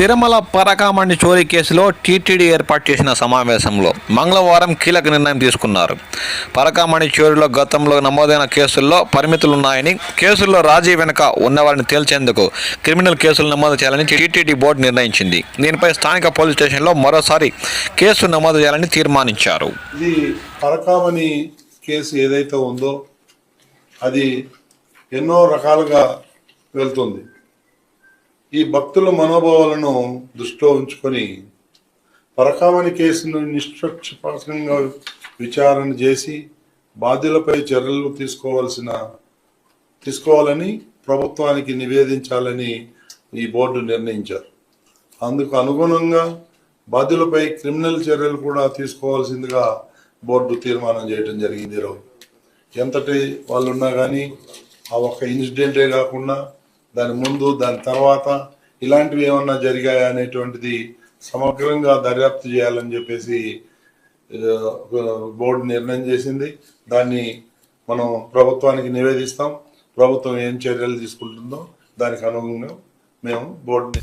తిరుమల పరకామణి చోరీ కేసులో టీటీడీ ఏర్పాటు చేసిన సమావేశంలో మంగళవారం కీలక నిర్ణయం తీసుకున్నారు. పరకామణి చోరీలో గతంలో నమోదైన కేసుల్లో పరిమితులున్నాయని కేసుల్లో రాజీ వెనుక ఉన్నవారిని తేల్చేందుకు క్రిమినల్ కేసులు నమోదు చేయాలని టీటీడీ బోర్డు నిర్ణయించింది. దీనిపై స్థానిక పోలీస్ స్టేషన్లో మరోసారి కేసు నమోదు చేయాలని తీర్మానించారు. ఇది పరకామణి కేసు ఏదైతే ఉందో అది ఎన్నో రకాలుగా వెళ్తుంది. ఈ భక్తుల మనోభావాలను దృష్టిలో ఉంచుకొని పరకామణి కేసును నిష్పక్షపాతంగా విచారణ చేసి బాధ్యులపై చర్యలు తీసుకోవాల్సిన తీసుకోవాలని ప్రభుత్వానికి నివేదించాలని ఈ బోర్డు నిర్ణయించారు. అందుకు అనుగుణంగా బాధ్యులపై క్రిమినల్ చర్యలు కూడా తీసుకోవాల్సిందిగా బోర్డు తీర్మానం చేయడం జరిగింది ఈరోజు. ఎంతటి వాళ్ళు ఉన్నా కానీ ఆ ఒక్క ఇన్సిడెంటే కాకుండా దాని ముందు దాని తర్వాత ఇలాంటివి ఏమన్నా జరిగాయా అనేటువంటిది సమగ్రంగా దర్యాప్తు చేయాలని చెప్పేసి బోర్డు నిర్ణయం చేసింది. దాన్ని మనం ప్రభుత్వానికి నివేదిస్తాం. ప్రభుత్వం ఏం చర్యలు తీసుకుంటుందో దానికి అనుగుణంగా మేము బోర్డుని